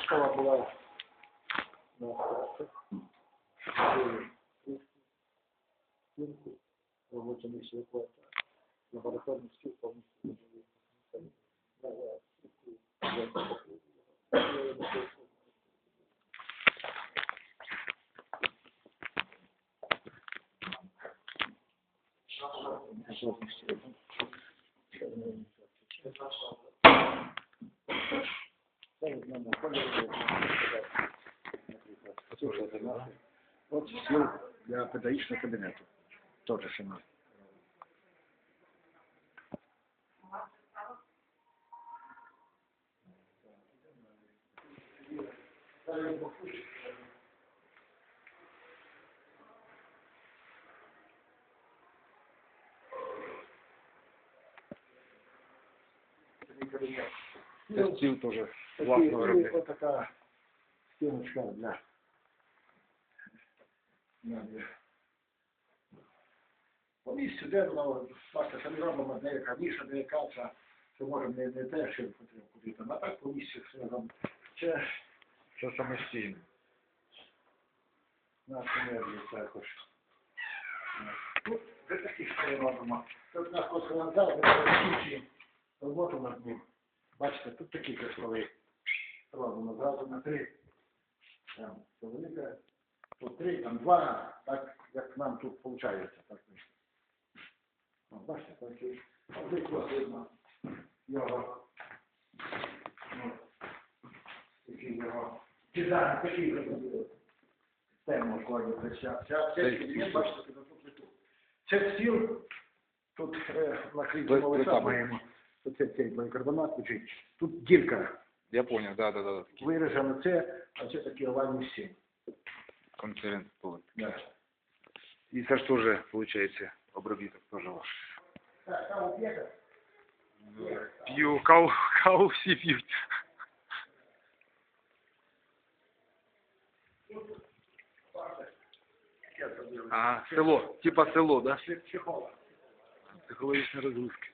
Школа була на стінку, робоча місія квартал. Лабораторний стіл повністю От стіл для педагогічного кабінету. Теж ще на. Це стіл теж ну, виробництва. Ось така стіночка для, по місцю, де воно, бачите, самі робимо, де яка ніша, де яка ця, це може не, не те, що потрібно куди там, а так по місцю все робимо. Це Це самостійно. наша енергія також. Тут вже такі що робимо. Тут у нас конференціал, де закінчуємо роботу над ним. Бачите, тут такі кристали робимо зразу на три. Там, велика, тут три, там два, так як нам тут виходить. Так. Бачите, такий обвикло видно його. Ну, такий його дизайн, такий. Темно кладеться. Бачите, тут тут. Це стіл, тут Плит- молока маємо. Оце цей бенкардонат лежить. Тут дірка Я понял, да, да, да. Такі виражено це, а це такі овальні стіни. конференц-поли. Да. І це ж теж, виходить, обробіток теж ваш. Так, там об'єкт. П'ю, каву, каву всі п'ють. Ага, село, типа село, да? Психолог. Психологічні розгрузки.